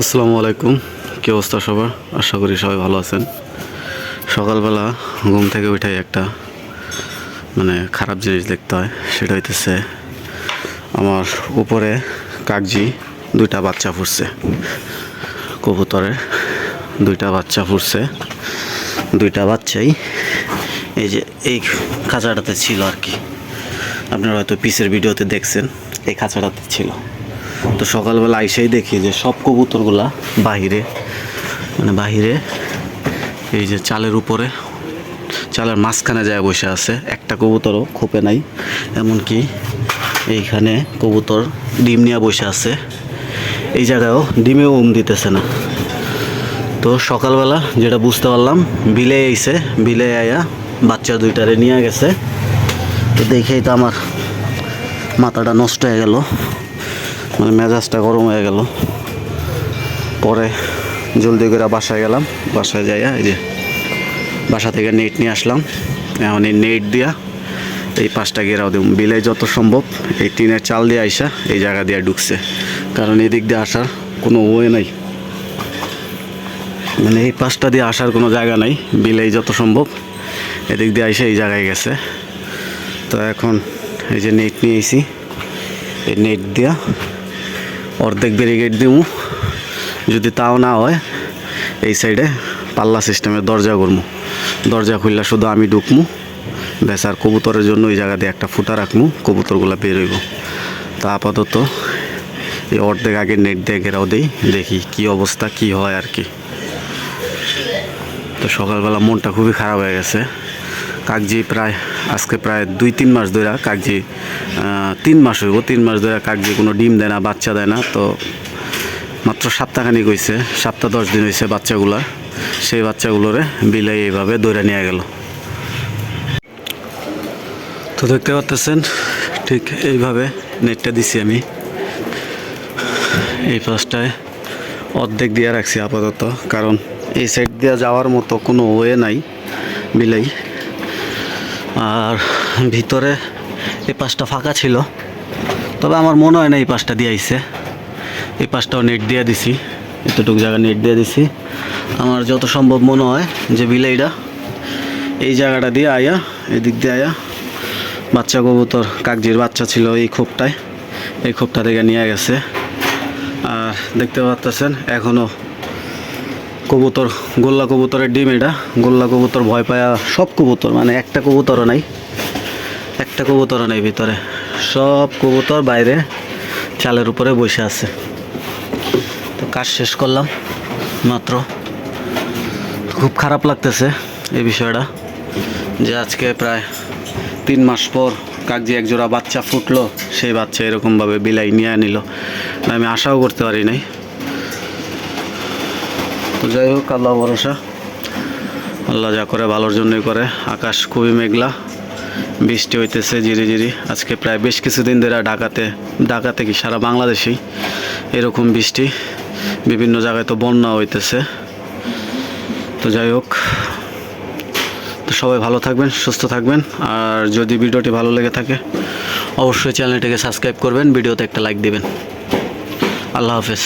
আসসালামু আলাইকুম। কী অবস্থা সবার? আশা করি সবাই ভালো আছেন। সকালবেলা ঘুম থেকে উঠাই একটা মানে খারাপ জিনিস দেখতে হয়। সেটা হইতেছে আমার উপরে কাগজি দুইটা বাচ্চা ফুটছে। কবুতরের দুইটা বাচ্চা ফুটছে। দুইটা বাচ্চাই এই যে এই খাঁচাটাতে ছিল আর কি। আপনারা হয়তো পিসের ভিডিওতে দেখছেন, এই খাঁচাটাতে ছিল। তো সকালবেলা আইসাই দেখি যে সব কবুতরগুলা বাহিরে মানে বাহিরে এই যে চালের উপরে, চালের মাঝখানে যায় বসে আছে। একটা কবুতরও খোপে নাই, এমনকি এইখানে কবুতর ডিম নিয়ে বসে আছে। এই জায়গায়ও ডিমেও উম দিতেছে না। তো সকালবেলা যেটা বুঝতে পারলাম, বিলে আইছে, বিলে আয়া বাচ্চা দুইটারে নিয়ে গেছে। তো দেখেই তো আমার মাথাটা নষ্ট হয়ে গেল। মানে মেজাজটা গরম হয়ে গেল। পরে জলদি করে বাসায় গেলাম। বাসায় যাইয়া এই যে বাসা থেকে নেট নিয়ে আসলাম। এখন এই নেট দিয়া এই পাঁচটা গেরাও দিব বিলে যত সম্ভব এই টিনের চাল দিয়ে আইসা এই জায়গা দিয়ে ঢুকছে। কারণ এদিক দিয়ে আসার কোনো ওয়ে নাই। মানে এই পাঁচটা দিয়ে আসার কোনো জায়গা নাই। বিলেই যত সম্ভব এদিক দিয়ে আইসা এই জায়গায় গেছে। তো এখন এই যে নেট নিয়ে এই নেট দিয়া অর্ধেক ব্যারিকেড দিব যদি তাও না হয়, এই সাইডে পাল্লা সিস্টেমের দরজা করব দরজা খুললে শুধু আমি ঢুকমু। ব্যাস, আর কবুতরের জন্য ওই জায়গা দিয়ে একটা ফুটা রাখমু, কবুতরগুলো বেরোইব তা আপাতত এই অর্ধেক আগে নেট দিয়ে ঘেরাও দিই, দেখি কি অবস্থা, কি হয় আর কি। তো সকালবেলা মনটা খুবই খারাপ হয়ে গেছে। কাকজি প্রায় আজকে প্রায় দুই তিন মাস ধরে আহ, তিন মাস হইব তিন মাস ধরে কাকজি কোনো ডিম দেয় না বাচ্চা দেয় না তো মাত্র সপ্তাহখানিক হয়েছে সপ্তাহ দশ দিন হয়েছে বাচ্চাগুলার সেই বাচ্চাগুলোরে বিলাই এইভাবে দৌড়ে নিয়ে গেল। তো দেখতে পাচ্তেছেন ঠিক এইভাবে নেটটা দিছি আমি। এই পাশটায় অর্ধেক দিয়ে রাখছি আপাতত কারণ এই সাইড দিয়ে যাওয়ার মতো কোনো ওয়ে নাই বিলাই। আর ভিতরে এই পাশটা ফাঁকা ছিল। তবে আমার মনে হয় না এই পাশটা দিয়ে আইসে এই পাশটাও নেট দিয়ে দিছি। এতটুকু জায়গা নেট দিয়ে দিছি। আমার যত সম্ভব মনে হয় যে বিলাইটা এই জায়গাটা দিয়ে আয়া, এদিক দিয়ে আয়া। বাচ্চা কবুতর, কাকজির বাচ্চা ছিল এই খোপটায়। এই খোপটা থেকে নিয়ে গেছে। আর দেখতে পাচ্ছেন এখনও কবুতর, গোল্লা কবুতরের ডিম এটা। গোল্লা কবুতর ভয় পায়া সব কবুতর মানে একটা কবুতরও নাই। একটা কবুতরও নেই ভিতরে। সব কবুতর বাইরে চালের উপরে বসে আছে। তো কাজ শেষ করলাম, মাত্র। খুব খারাপ লাগতেছে এই বিষয়টা, যে আজকে প্রায় তিন মাস পর কাকজি একজোড়া বাচ্চা ফুটলো, সেই বাচ্চা এরকমভাবে বিলাই নিয়ে নিল আমি আশাও করতে পারি নাই। যাই হোক, আল্লাহ ভরসা। আল্লাহ যা করে, ভালোর জন্যই করে। আকাশ খুবই মেঘলা, বৃষ্টি হইতেছে জিরি জিরি আজকে প্রায় বেশ কিছুদিন ধরে ঢাকাতে ঢাকাতে কি সারা বাংলাদেশেই এরকম বৃষ্টি। বিভিন্ন জায়গায় তো বন্যা হইতেছে। তো যাই হোক, তো সবাই ভালো থাকবেন, সুস্থ থাকবেন। আর যদি ভিডিওটি ভালো লেগে থাকে, অবশ্যই চ্যানেলটিকে সাবস্ক্রাইব করবেন, ভিডিওতে একটা লাইক দিবেন। আল্লাহ হাফেজ।